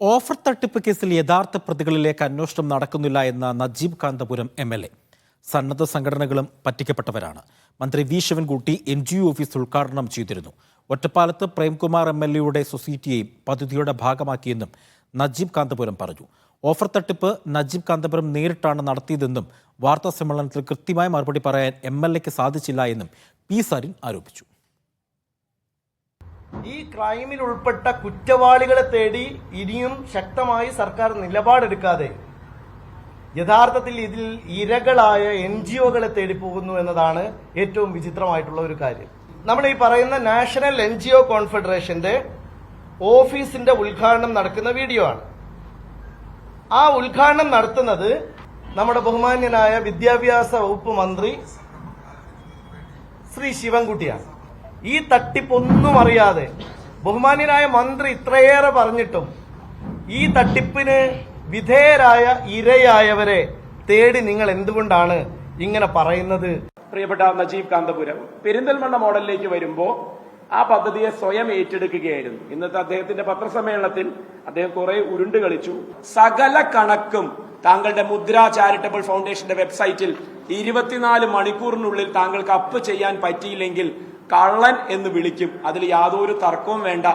Offer തട്ടിപ്പ് കേസിൽ യഥാർത്ഥ പ്രതികളിലേക്ക് അന്വേഷണം നടക്കുന്നില്ല എന്ന Najeeb Kanthapuram M L A. സന്നദ്ധ സംഘടനകളും പറ്റിക്കപ്പെട്ടവരാണ്. മന്ത്രി V. Sivankutty N G O office ഉദ്ഘാടനം ചെയ്തിരുന്നു. ഒറ്റപ്പാലത്ത് പ്രേംകുമാർ എം എൽ എയുടെ സൊസൈറ്റിയെയും പദ്ധതിയുടെ ഭാഗമാക്കിയെന്നും നജീബ് കാന്തപുരം പറഞ്ഞു. ഓഫർ തട്ടിപ്പ് നജീബ് കാന്തപുരം നേരിട്ടാണ് നടത്തിയതെന്നും വാർത്താ സമ്മേളനത്തിൽ കൃത്യമായ മറുപടി പറയാൻ എം എൽ എക്ക് സാധിച്ചില്ല എന്നും പി സരിൻ ആരോപിച്ചു. ഈ ക്രൈമിൽ ഉൾപ്പെട്ട കുറ്റവാളികളെ തേടി ഇനിയും ശക്തമായി സർക്കാർ നിലപാടെടുക്കാതെ യഥാർത്ഥത്തിൽ ഇതിൽ ഇരകളായ എൻ ജി ഒകളെ തേടിപ്പോകുന്നു എന്നതാണ് ഏറ്റവും വിചിത്രമായിട്ടുള്ള ഒരു കാര്യം. നമ്മൾ ഈ പറയുന്ന നാഷണൽ എൻ ജി ഒ കോൺഫെഡറേഷന്റെ ഓഫീസിന്റെ ഉദ്ഘാടനം നടക്കുന്ന വീഡിയോ ആണ്. ആ ഉദ്ഘാടനം നടത്തുന്നത് നമ്മുടെ ബഹുമാന്യനായ വിദ്യാഭ്യാസ വകുപ്പ് മന്ത്രി ശ്രീ ശിവൻകുട്ടിയാണ്. ഈ തട്ടിപ്പൊന്നും അറിയാതെ ബഹുമാന്യനായ മന്ത്രി ഇത്രയേറെ പറഞ്ഞിട്ടും ഈ തട്ടിപ്പിന് വിധേയരായ ഇരയായവരെ തേടി നിങ്ങൾ എന്തുകൊണ്ടാണ് ഇങ്ങനെ പറയുന്നത്? പ്രിയപ്പെട്ട നജീബ് കാന്തപുരം പെരിന്തൽമണ്ണ മോഡലിലേക്ക് വരുമ്പോൾ ആ പദ്ധതിയെ സ്വയം ഏറ്റെടുക്കുകയായിരുന്നു. ഇന്നത്തെ അദ്ദേഹത്തിന്റെ പത്രസമ്മേളനത്തിൽ അദ്ദേഹം കുറെ ഉരുണ്ട് കളിച്ചു. സകല കണക്കും താങ്കളുടെ മുദ്ര ചാരിറ്റബിൾ ഫൗണ്ടേഷന്റെ വെബ്സൈറ്റിൽ ഇരുപത്തിനാല് മണിക്കൂറിനുള്ളിൽ താങ്കൾക്ക് അപ്പ് ചെയ്യാൻ പറ്റിയില്ലെങ്കിൽ കള്ളൻ എന്ന് വിളിക്കും. അതിൽ യാതൊരു തർക്കവും വേണ്ട.